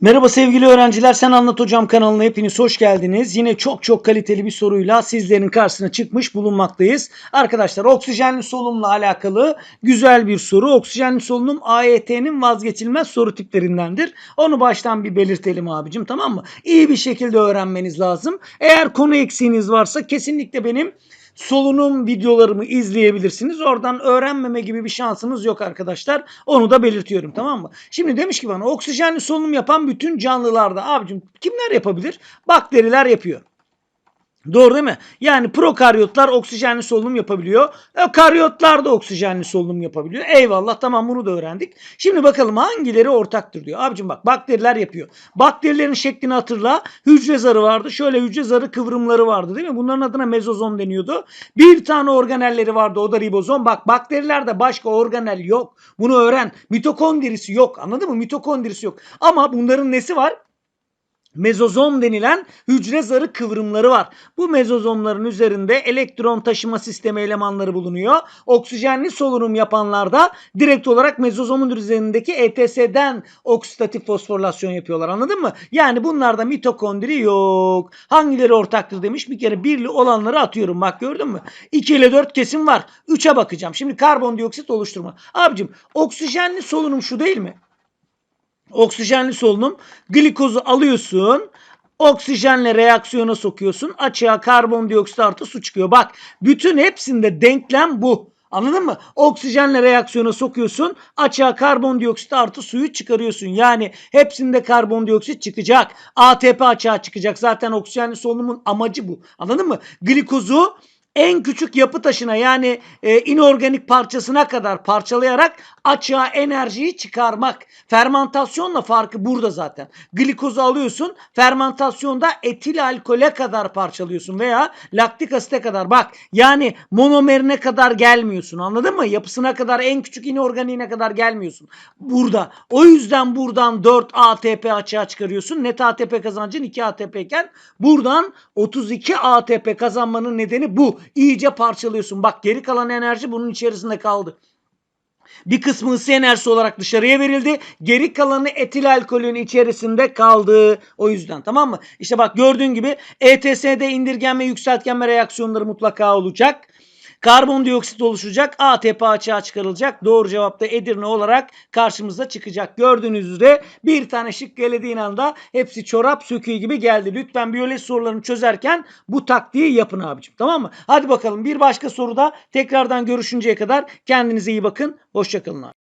Merhaba sevgili öğrenciler. Sen Anlat Hocam kanalına hepiniz hoş geldiniz. Yine çok çok kaliteli bir soruyla sizlerin karşısına çıkmış bulunmaktayız. Arkadaşlar oksijenli solunumla alakalı güzel bir soru. Oksijenli solunum AYT'nin vazgeçilmez soru tiplerindendir. Onu baştan bir belirtelim abicim tamam mı? İyi bir şekilde öğrenmeniz lazım. Eğer konu eksiğiniz varsa kesinlikle benim solunum videolarımı izleyebilirsiniz. Oradan öğrenmeme gibi bir şansınız yok arkadaşlar. Onu da belirtiyorum tamam mı? Şimdi demiş ki bana oksijenli solunum yapan bütün canlılarda abicim kimler yapabilir? Bakteriler yapıyor. Doğru değil mi? Yani prokaryotlar oksijenli solunum yapabiliyor. Ökaryotlar da oksijenli solunum yapabiliyor. Eyvallah tamam bunu da öğrendik. Şimdi bakalım hangileri ortaktır diyor. Abicim bak bakteriler yapıyor. Bakterilerin şeklini hatırla. Hücre zarı vardı. Şöyle hücre zarı kıvrımları vardı değil mi? Bunların adına mezozom deniyordu. Bir tane organelleri vardı o da ribozom. Bak bakterilerde başka organel yok. Bunu öğren. Mitokondrisi yok. Anladın mı? Mitokondrisi yok. Ama bunların nesi var? Mezozom denilen hücre zarı kıvrımları var. Bu mezozomların üzerinde elektron taşıma sistemi elemanları bulunuyor. Oksijenli solunum yapanlarda direkt olarak mezozomun üzerindeki ETS'den oksidatif fosforilasyon yapıyorlar. Anladın mı? Yani bunlarda mitokondri yok. Hangileri ortaktır demiş. Bir kere birli olanları atıyorum. Bak gördün mü? 2 ile 4 kesim var. 3'e bakacağım. Şimdi karbondioksit oluşturma. Abicim oksijenli solunum şu değil mi? Oksijenli solunum glikozu alıyorsun. Oksijenle reaksiyona sokuyorsun. Açığa karbondioksit artı su çıkıyor. Bak bütün hepsinde denklem bu. Anladın mı? Oksijenle reaksiyona sokuyorsun. Açığa karbondioksit artı suyu çıkarıyorsun. Yani hepsinde karbondioksit çıkacak. ATP açığa çıkacak. Zaten oksijenli solunumun amacı bu. Anladın mı? Glikozu en küçük yapı taşına yani e, inorganik parçasına kadar parçalayarak açığa enerjiyi çıkarmak. Fermentasyonla farkı burada zaten. Glikozu alıyorsun fermentasyonda etil alkole kadar parçalıyorsun veya laktik asite kadar. Bak yani monomerine kadar gelmiyorsun anladın mı? Yapısına kadar en küçük inorganiğine kadar gelmiyorsun. Burada. O yüzden buradan 4 ATP açığa çıkarıyorsun. Net ATP kazancın 2 ATP iken buradan 32 ATP kazanmanın nedeni bu iyice parçalıyorsun. Bak geri kalan enerji bunun içerisinde kaldı. Bir kısmı ısı enerjisi olarak dışarıya verildi. Geri kalanı etil alkolün içerisinde kaldı. O yüzden tamam mı? İşte bak gördüğün gibi ETS'de indirgenme yükseltgenme reaksiyonları mutlaka olacak. Karbondioksit oluşacak. ATP açığa çıkarılacak. Doğru cevap da Edirne olarak karşımıza çıkacak. Gördüğünüz üzere bir tane şık geldiğin anda hepsi çorap söküğü gibi geldi. Lütfen biyoloji sorularını çözerken bu taktiği yapın abicim. Tamam mı? Hadi bakalım bir başka soruda tekrardan görüşünceye kadar kendinize iyi bakın. Hoşçakalın abi.